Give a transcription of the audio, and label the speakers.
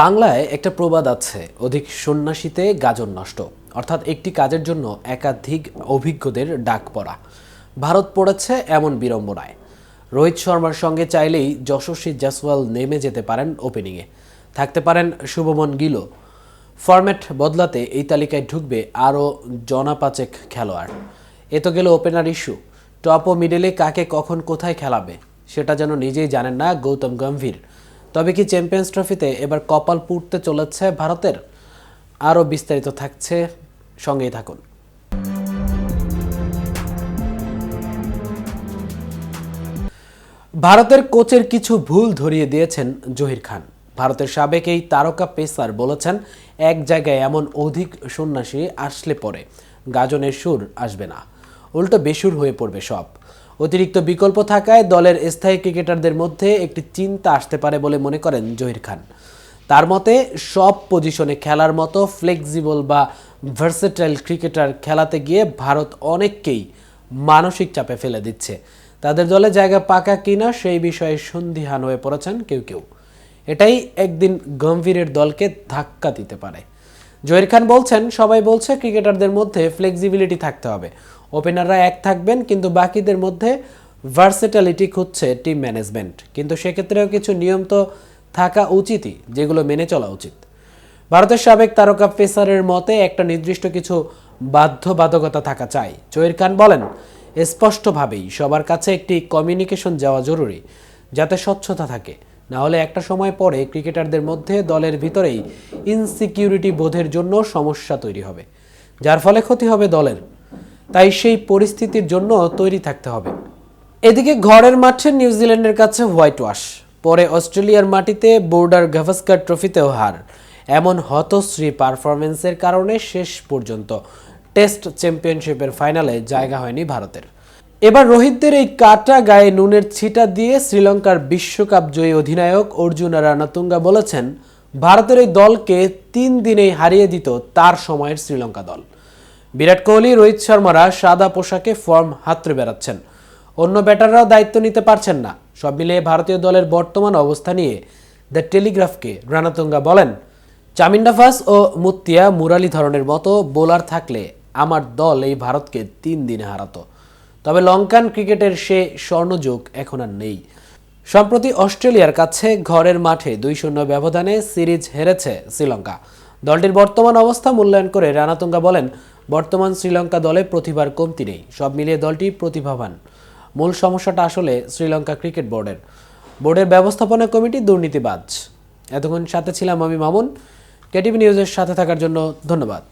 Speaker 1: বাংলায় একটা প্রবাদ আছে, অধিক সন্ন্যাসীতে গাজন নষ্ট। অর্থাৎ একটি কাজের জন্য একাধিক অভিজ্ঞদের ডাক পড়া। ভারত পড়েছে এমন বিড়ম্বনায়। রোহিত শর্মার সঙ্গে চাইলেই যশস্বী জাসওয়াল নেমে যেতে পারেন ওপেনিংয়ে থাকতে পারেন শুভমন গিলো ফরম্যাট বদলাতে এই তালিকায় ঢুকবে আরও জনা পাচেক খেলোয়াড়। এ তো গেল ওপেনার ইস্যু টপ ও মিডলে কাকে কখন কোথায় খেলাবে, সেটা যেন নিজেই জানেন না গৌতম গম্ভীর। তবে কি চ্যাম্পিয়ন্স ট্রফিতে এবার কপাল পুড়তে চলেছে ভারতের? আরও বিস্তারিত থাকছে, সঙ্গেই থাকুন। ভারতের কোচের কিছু ভুল ধরিয়ে দিয়েছেন জহির খান। ভারতের সাবেক এই তারকা পেসার বলেছেন, এক জায়গায় এমন অধিক সন্ন্যাসী আসলে পরে গাজনের সুর আসবে না। উল্টো বেসুর হয়ে পড়বে সব। অতিরিক্ত বিকল্প থাকায় দলের স্থায়ী ক্রিকেটারদের মধ্যে একটি চিন্তা আসতে পারে বলে মনে করেন জহির খান। তার মতে, সব পজিশনে খেলার মতো ফ্লেক্সিবল বা ভার্সেটাইল ক্রিকেটার খেলাতে গিয়ে ভারত অনেককেই মানসিক চাপে ফেলে দিচ্ছে। তাদের দলে জায়গা পাকা কিনা সেই বিষয়ে সন্দিহান হয়ে পড়েছেন কেউ কেউ। এটাই একদিন গম্ভীরের দলকে ধাক্কা দিতে পারে। জহির খান বলছেন, সবাই বলছে ক্রিকেটারদের মধ্যে ফ্লেক্সিবিলিটি থাকতে হবে। ওপেনাররা এক থাকবেন, কিন্তু বাকিদের মধ্যে ভার্সেটালিটি খুঁজছে টিম ম্যানেজমেন্ট কিন্তু সেক্ষেত্রেও কিছু নিয়ম তো থাকা উচিতই, যেগুলো মেনে চলা উচিত। ভারতের সাবেক তারকা পেসারের মতে একটা নির্দিষ্ট কিছু বাধ্যবাধকতা থাকা চাই। জহির খান বলেন, স্পষ্টভাবেই সবার কাছে একটি কমিউনিকেশন যাওয়া জরুরি, যাতে স্বচ্ছতা থাকে। না হলে একটা সময় পরে ক্রিকেটারদের মধ্যে দলের ভিতরেই ইনসিকিউরিটি বোধের জন্য সমস্যা তৈরি হবে, যার ফলে ক্ষতি হবে দলের। তাই সেই পরিস্থিতির জন্য তৈরি থাকতে হবে। এদিকে ঘরের মাঠে নিউজিল্যান্ডের কাছে হোয়াইট ওয়াশ, পরে অস্ট্রেলিয়ার মাটিতে বোর্ডার গাভাস্কার ট্রফিতেও হার। এমন হতশ্রী পারফরমেন্সের কারণে শেষ পর্যন্ত টেস্ট চ্যাম্পিয়নশিপের ফাইনালে জায়গা হয়নি ভারতের। এবার রোহিতদের এই কাটা গায়ে নুনের ছিটা দিয়ে শ্রীলঙ্কার বিশ্বকাপ জয়ী অধিনায়ক অর্জুন রানাতুঙ্গা বলেছেন, ভারতের এই দলকে তিন দিনেই হারিয়ে দিত তার সময়ের শ্রীলঙ্কা দল। বিরাট কোহলি, রোহিত শর্মারা সাদা পোশাকে ফর্ম হাতড়ে বেড়াচ্ছেন। অন্য ব্যাটাররাও দায়িত্ব নিতে পারছেন না। সব মিলিয়ে ভারতীয় দলের বর্তমান অবস্থা নিয়ে দ্য টেলিগ্রাফকে রানাতুঙ্গা বলেন, চামিন্ডাফাস ও মুত্তিয়া মুরালি ধরনের মতো বোলার থাকলে আমার দল এই ভারতকে তিন দিনে হারাতো। তবে লঙ্কান ক্রিকেটের সে স্বর্ণযুগ এখন আর নেই। সম্প্রতি অস্ট্রেলিয়ার কাছে ঘরের মাঠে দুই শূন্য ব্যবধানে সিরিজ হেরেছে শ্রীলঙ্কা। দলটির বর্তমান অবস্থা মূল্যায়ন করে রানাতুঙ্গা বলেন, বর্তমান শ্রীলঙ্কা দলে প্রতিভার কমতি নেই। সব মিলিয়ে দলটি প্রতিভাবান। মূল সমস্যাটা আসলে শ্রীলঙ্কা ক্রিকেট বোর্ডের। বোর্ডের ব্যবস্থাপনা কমিটি দুর্নীতিবাজ। এতক্ষণ সাথে ছিলাম আমি মামুন। কেটিভি নিউজের সাথে থাকার জন্য ধন্যবাদ।